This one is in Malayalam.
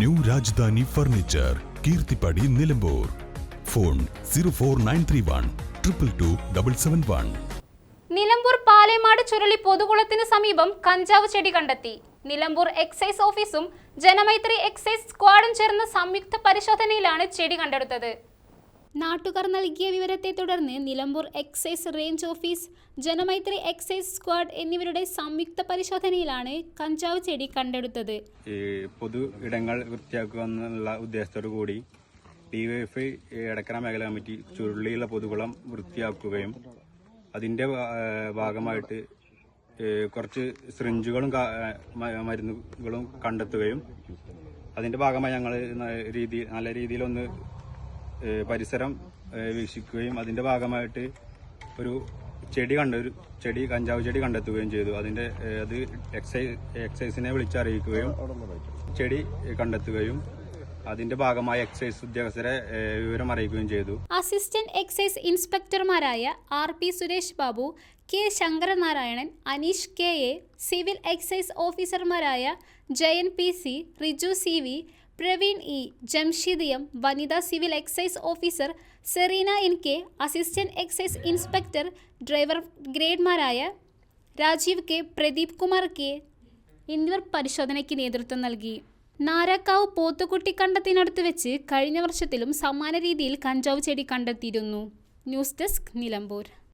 New Rajadhani furniture Keerthippadi Nilambur. Phone zero four nine three one triple two double seven one. Nilambur Palemad Churuli പൊതുകുളത്തിന് സമീപം കഞ്ചാവ് ചെടി കണ്ടെത്തി. നിലമ്പൂർ എക്സൈസ് ഓഫീസും ജനമൈത്രി എക്സൈസ് സ്ക്വാഡും ചേർന്ന സംയുക്ത പരിശോധനയിലാണ് ചെടി കണ്ടെടുത്തത്. നാട്ടുകാർ നൽകിയ വിവരത്തെ തുടർന്ന് Nilambur excise range office Janamaithri excise squad എന്നിവരുടെ സംയുക്ത പരിശോധനയിലാണ് കഞ്ചാവ് ചെടി കണ്ടെടുത്തത്. ഈ പൊതു ഇടങ്ങൾ വൃത്തിയാക്കുക എന്നുള്ള ഉദ്ദേശത്തോടു കൂടി ഡിവൈഎഫ്ഐ എടക്കര മേഖല കമ്മിറ്റി ചുരുളിയുള്ള പൊതുകുളം വൃത്തിയാക്കുകയും അതിന്റെ ഭാഗമായിട്ട് കുറച്ച് ഏഹ് മരുന്നുകളും കണ്ടെത്തുകയും അതിന്റെ ഭാഗമായി ഞങ്ങൾ രീതി നല്ല രീതിയിലൊന്ന് പരിസരം വീക്ഷിക്കുകയും അതിന്റെ ഭാഗമായിട്ട് ഒരു ചെടി കണ്ട ഒരു ചെടി കഞ്ചാവ് ചെടി കണ്ടെത്തുകയും ചെയ്തു. അതിന്റെ അത് എക്സൈസ് എക്സൈസിനെ വിളിച്ചറിയിക്കുകയും ചെടി കണ്ടെത്തുകയും അതിന്റെ ഭാഗമായി എക്സൈസ് ഉദ്യോഗസ്ഥരെ വിവരം അറിയിക്കുകയും ചെയ്തു. Assistant excise ഇൻസ്പെക്ടർമാരായ R P Suresh Babu K Sankaranarayanan Aneesh K A civil excise ഓഫീസർമാരായ Jayan P C Riju C V Praveen E. Jamsheed M വനിതാ civil excise officer Sereena N. K. Assistant excise inspector driver ഗ്രേഡ്മാരായ Rajeev K. Pradeep Kumar K. എന്നിവർ പരിശോധനയ്ക്ക് നേതൃത്വം നൽകി. നാരാക്കാവ് പോത്തുകുട്ടി കണ്ടത്തിനടുത്ത് വെച്ച് കഴിഞ്ഞ വർഷത്തിലും സമാന രീതിയിൽ കഞ്ചാവ് ചെടി കണ്ടെത്തിയിരുന്നു. News desk Nilambur.